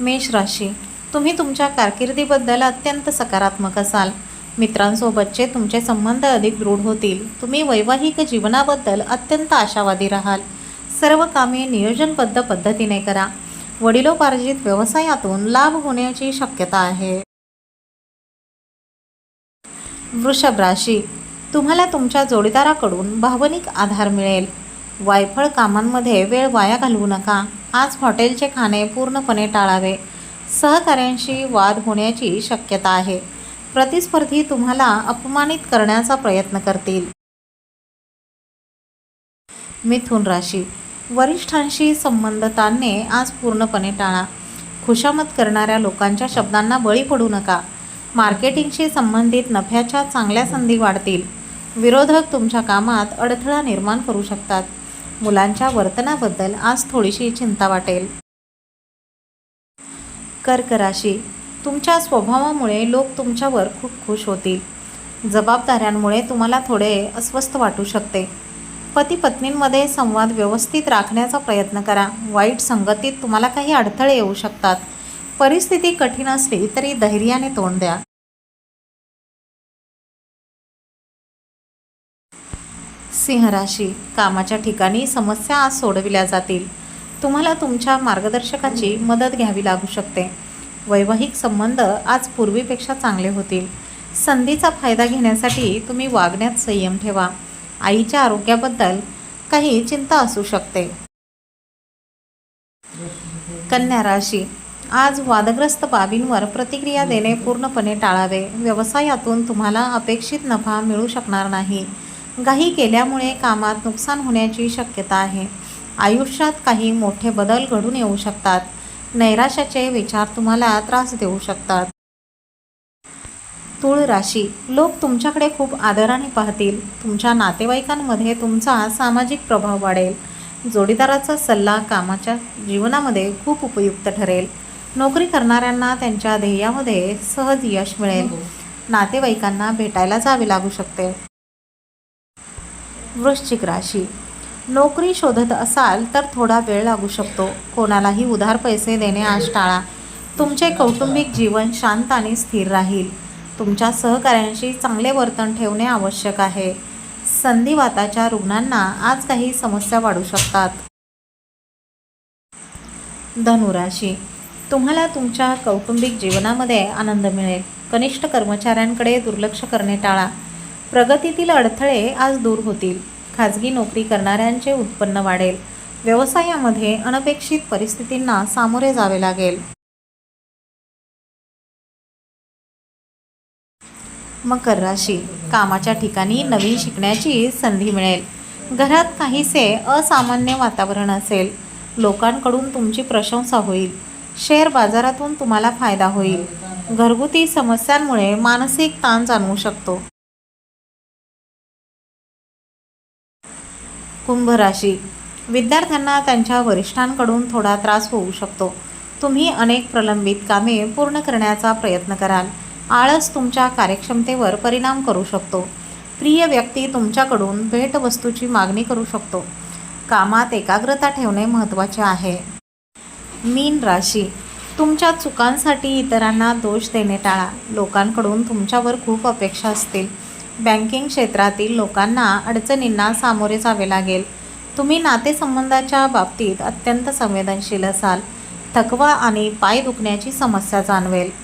मेष राशी तुम्ही तुमच्या कारकिर्दीबद्दल अत्यंत सकारात्मक असाल. मित्रांसोबतचे तुमचे संबंध अधिक दृढ होतील. तुम्ही वैवाहिक जीवनाबद्दल अत्यंत आशावादी राहाल. सर्व कामे नियोजनबद्ध पद्धतीने करा. वडिलोपार्जित व्यवसायातून लाभ होण्याची शक्यता आहे. वृषभ राशी तुम्हाला तुमच्या जोडीदाराकडून भावनिक आधार मिळेल. वायफळ कामांमध्ये वेळ वाया घालवू नका. आज हॉटेलचे खाणे पूर्णपणे टाळावे. सहकाऱ्यांशी वाद होण्याची शक्यता आहे. प्रतिस्पर्धी तुम्हाला अपमानित करण्याचा प्रयत्न करतील. मिथुन राशी. वरिष्ठांशी संबंध ताणणे आज पूर्णपणे टाळा. खुशामत करणाऱ्या लोकांच्या शब्दांना बळी पडू नका. मार्केटिंगशी संबंधित नफ्याच्या चांगल्या संधी वाढतील. विरोधक तुमच्या कामात अडथळा निर्माण करू शकतात. मुलांच्या वर्तनाबद्दल आज थोडीशी चिंता वाटेल. कर्क राशी तुमच्या स्वभावामुळे लोक तुमच्यावर खूप खुश होतील. जबाबदाऱ्यांमुळे तुम्हाला थोडे अस्वस्थ वाटू शकते. पती पत्नींमध्ये संवाद व्यवस्थित राखण्याचा प्रयत्न करा. वाईट संगतीत तुम्हाला काही अडथळे येऊ शकतात. परिस्थिती कठीण असली तरी धैर्याने तोंड द्या. सिंहराशी कामाच्या ठिकाणी समस्या आज सोडविल्या जातील. तुम्हाला तुमच्या मार्गदर्शकाची मदत घ्यावी लागू शकते. वैवाहिक संबंध आज पूर्वीपेक्षा चांगले होतील. संधीचा फायदा घेण्यासाठी तुम्ही वागण्यात संयम ठेवा. आईच्या आरोग्याबद्दल काही चिंता असू शकते. कन्या राशी. आज वादग्रस्त बाबींवर प्रतिक्रिया देणे पूर्णपणे टाळावे. व्यवसायातून तुम्हाला अपेक्षित नफा मिळू शकणार नाही. घाई केल्यामुळे कामात नुकसान होण्याची शक्यता आहे. आयुष्यात काही मोठे बदल घडून येऊ शकतात. नैराश्याचे विचार तुम्हाला त्रास देऊ शकतात. तूळ राशी. लोक तुमच्याकडे खूप आदराने पाहतील. तुमच्या नातेवाईकांमध्ये तुमचा सामाजिक प्रभाव वाढेल. जोडीदाराचा सल्ला कामाच्या जीवनामध्ये खूप उपयुक्त ठरेल. नोकरी करणाऱ्यांना त्यांच्या ध्येयामध्ये सहज यश मिळेल. नातेवाईकांना भेटायला जावे लागू शकते. वृश्चिक राशी. नोकरी शोधत असाल तर थोडा वेळ लागू शकतो. कोणालाही उधार पैसे देणे आज टाळा. तुमचे कौटुंबिक जीवन शांत आणि स्थिर राहील. तुमच्या सहकाऱ्यांशी चांगले वर्तन ठेवणे आवश्यक आहे. संधिवाताच्या रुग्णांना आज काही समस्या वाढू शकतात. धनुराशी. तुम्हाला तुमच्या कौटुंबिक जीवनामध्ये आनंद मिळेल. कनिष्ठ कर्मचाऱ्यांकडे दुर्लक्ष करणे टाळा. प्रगतीतील अडथळे आज दूर होतील. खाजगी नोकरी करणाऱ्यांचे उत्पन्न वाढेल. व्यवसायामध्ये अनपेक्षित परिस्थितींना सामोरे जावे लागेल. मकर राशी. कामाच्या ठिकाणी नवीन शिकण्याची संधी मिळेल. घरात काहीसे असामान्य वातावरण असेल. लोकांकडून तुमची प्रशंसा होईल. शेअर बाजारातून तुम्हाला फायदा होईल. घरगुती समस्यांमुळे मानसिक ताण जाणवू शकतो. कुंभ राशी विद्यार्थ्यांना त्यांच्या वरिष्ठांकडून थोडा त्रास होऊ शकतो. तुम्ही अनेक प्रलंबित कामे पूर्ण करण्याचा प्रयत्न कराल. आळस तुमच्या कार्यक्षमतेवर परिणाम करू शकतो. प्रिय व्यक्ती तुमच्याकडून भेटवस्तूची मागणी करू शकतो. कामात एकाग्रता ठेवणे महत्त्वाचे आहे. मीन राशी. तुमच्या चुकांसाठी इतरांना दोष देणे टाळा. लोकांकडून तुमच्यावर खूप अपेक्षा असतील. बँकिंग क्षेत्रातील लोकांना अडचणींना सामोरे जावे लागेल. तुम्ही नातेसंबंधाच्या बाबतीत अत्यंत संवेदनशील असाल. थकवा आणि पाय दुखण्याची समस्या जाणवेल.